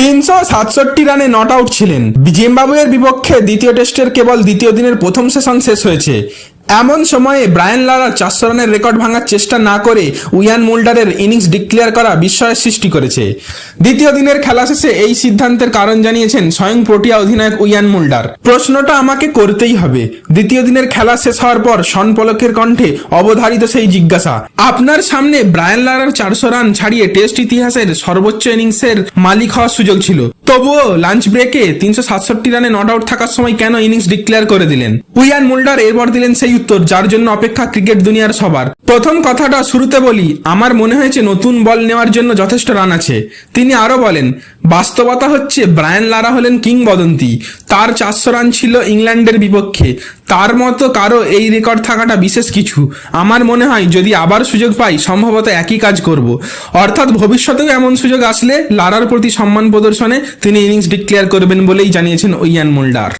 তিনশো সাতষট্টি রানে নট আউট ছিলেন। জিম্বাবুয়ের বিপক্ষে দ্বিতীয় টেস্টের কেবল দ্বিতীয় দিনের প্রথম সেশন শেষ হয়েছে। এমন সময়ে ব্রায়ান লারা চারশো রানের রেকর্ড ভাঙার চেষ্টা না করে উইয়ান মুল্ডারের ইনিংস ডিক্লেয়ার করা বিস্ময়ের সৃষ্টি করেছে। দ্বিতীয় দিনের খেলা শেষে এই সিদ্ধান্তের কারণ জানিয়েছেন স্বয়ং প্রোটিয়া অধিনায়ক উইয়ান মুল্ডার। প্রশ্নটা আমাকে করতেই হবে। দ্বিতীয় দিনের খেলা শেষ হওয়ার পর শন পলকের কণ্ঠে অবধারিত সেই জিজ্ঞাসা, আপনার সামনে ব্রায়ান লারার চারশো রান ছাড়িয়ে টেস্ট ইতিহাসের সর্বোচ্চ ইনিংসের মালিক হওয়ার সুযোগ ছিল। তবুও লাঞ্চ ব্রেকে তিনশো সাতষট্টি রানে নট আউট থাকার সময় কেন ইনিংস ডিক্লেয়ার করে দিলেন? উইয়ান মুল্ডার এরপর দিলেন সেই উত্তর, যার জন্য অপেক্ষা ক্রিকেট দুনিয়ার সবার। প্রথম কথাটা শুরুতে বলি, আমার মনে হয়েছে নতুন বল নেওয়ার জন্য যথেষ্ট রান আছে। তিনি আরও বলেন, বাস্তবতা হচ্ছে ব্রায়ান লারা হলেন কিংবদন্তি। তার চারশো রান ছিল ইংল্যান্ডের বিপক্ষে। তার মতো কারও এই রেকর্ড থাকাটা বিশেষ কিছু। আমার মনে হয়, যদি আবার সুযোগ পাই, সম্ভবত একই কাজ করব। অর্থাৎ ভবিষ্যতেও এমন সুযোগ আসলে লারার প্রতি সম্মান প্রদর্শনে তিনি ইনিংস ডিক্লেয়ার করবেন বলেই জানিয়েছেন ওয়ান মুল্ডার